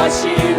Hashem.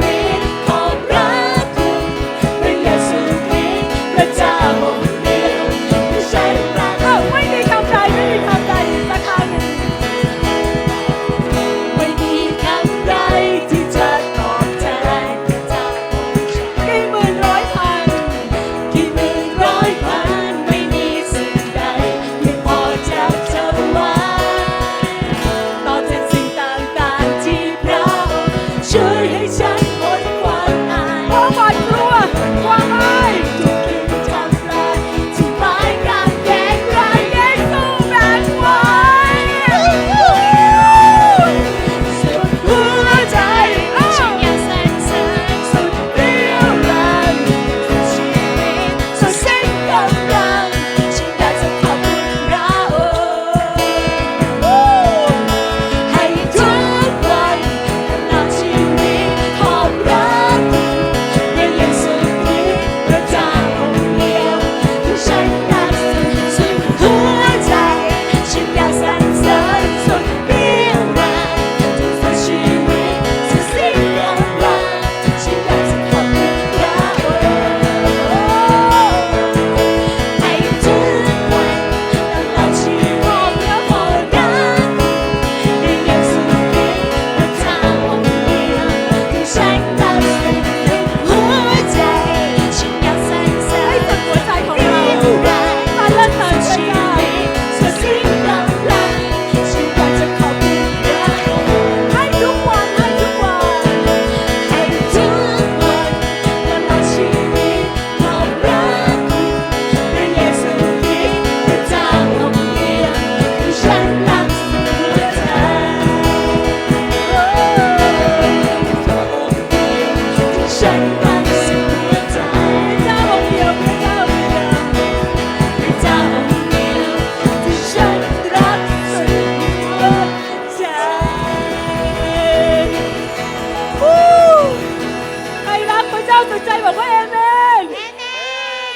จ้าสุดใจบอกว่าเอเมน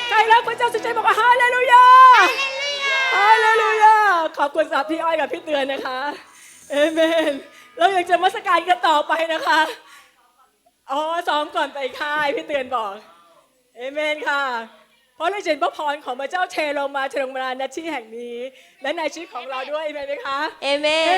ใครรักพระเจ้าสุดใจบอกว่าฮาเลลูยาฮาเลลูยาขอบคุณสำหรับพี่อ้อยกับพี่เตือนนะคะเอเมนเราอยากจะมาสการกันต่อไปนะคะอ๋อซ้อมก่อนไปค่ายพี่เตือนบอกเอเมนค่ะเพราะเราจะเห็นพระพรของพระเจ้าเทลงมาเทลงมาณที่แห่งนี้ และในชีวิตของเราด้วยเอเมนไหมคะเอเมน